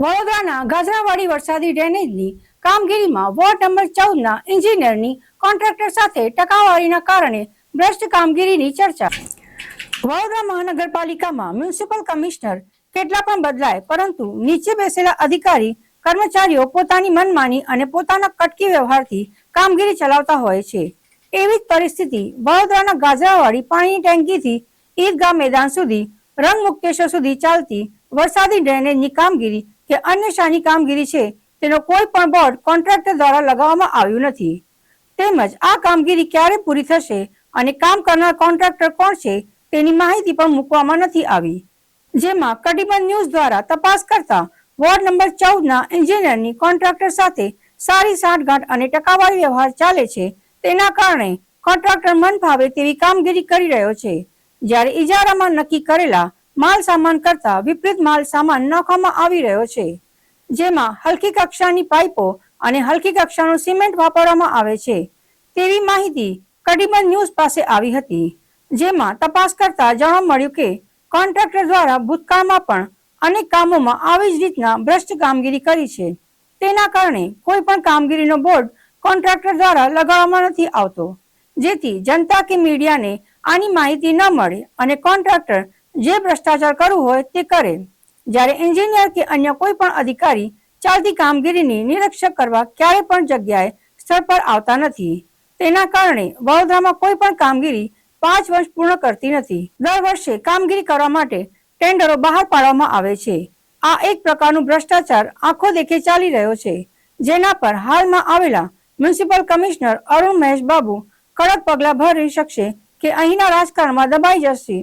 વડોદરાના ગાજરાવાડી વરસાદી ડ્રેનેજની કામગીરીમાં વોર્ડ નંબર ચૌદના એન્જિનિયરની કોન્ટ્રાક્ટર સાથે ટકાવારીના કારણે ભ્રષ્ટ કામગીરીની ચર્ચા. વડોદરા મહાનગરપાલિકામાં મ્યુનિસિપલ કમિશનર કેટલા પણ બદલાય, પરંતુ નીચે બેસેલા અધિકારી, કર્મચારીઓ પોતાની મનમાની અને પોતાના કટકી વ્યવહારથી કામગીરી ચલાવતા હોય છે. એવી જ પરિસ્થિતિ વડોદરાના ગાજરાવાડી પાણીની ટેન્કીથી ઈદગાહ મેદાન સુધી રંગ મુક્તેશ્વર સુધી ચાલતી વરસાદી ડ્રેનેજની કામગીરી કે અન્ય શાની કામગીરી છે, તેનો કોઈ પણ બોર્ડ કોન્ટ્રાક્ટર દ્વારા લગાવવામાં આવ્યું નથી. તેમજ આ કામગીરી ક્યારે પૂરી થશે અને કામ કરનાર કોન્ટ્રાક્ટર કોણ છે, તેની માહિતી પણ મૂકવામાં નથી આવી. જેમાં કટિબંધ ન્યૂઝ દ્વારા તપાસ કરતા વોર્ડ નંબર ચૌદના એન્જિનિયરની કોન્ટ્રાક્ટર સાથે સારી સાંઠગાંઠ અને ટકાવારી વ્યવહાર ચાલે છે, તેના કારણે કોન્ટ્રાક્ટર મન ફાવે તેવી કામગીરી કરી રહ્યો છે. જ્યારે ઇજારામાં નક્કી કરેલા માલ સામાન કરતા વિપરીત માલ સામાન નાખવામાં આવી રહ્યો છે. જેમાં હલકી કક્ષાની પાઇપો અને હલકી કક્ષાનું સિમેન્ટ વાપરવામાં આવે છે. તેવી માહિતી કડિબંધ ન્યૂઝ પાસે આવી હતી. જેમાં તપાસ કરતા જાણવા મળ્યું કે કોન્ટ્રાક્ટર દ્વારા ભૂતકાળમાં પણ અનેક કામોમાં આવી જ રીતના ભ્રષ્ટ કામગીરી કરી છે. તેના કારણે કોઈ પણ કામગીરીનો બોર્ડ કોન્ટ્રાક્ટર દ્વારા લગાવવામાં નથી આવતો. જેથી જનતા કે મીડિયાને આની માહિતી ન મળે અને કોન્ટ્રાક્ટર જે ભ્રષ્ટાચાર કરવું હોય તે કરે. જ્યારે એન્જિનિયર કે અન્ય કોઈ પણ અધિકારી ચાલતી કામગીરીની નિરીક્ષક કરવા ક્યારે પણ જગ્યાએ સ્થળ પર આવતા નથી. તેના કારણે વડોદરામાં કોઈ પણ કામગીરી પાંચ વર્ષ પૂર્ણ કરતી નથી. દર વર્ષે કામગીરી કરવા માટે ટેન્ડરો બહાર પાડવામાં આવે છે. આ એક પ્રકારનું ભ્રષ્ટાચાર આંખો દેખે ચાલી રહ્યો છે. જેના પર હાલમાં આવેલા મ્યુનિસિપલ કમિશનર અરુણ મહેશ બાબુ કડક પગલા ભરી શકશે કે અહીંના રાજકારણમાં દબાઈ જશે.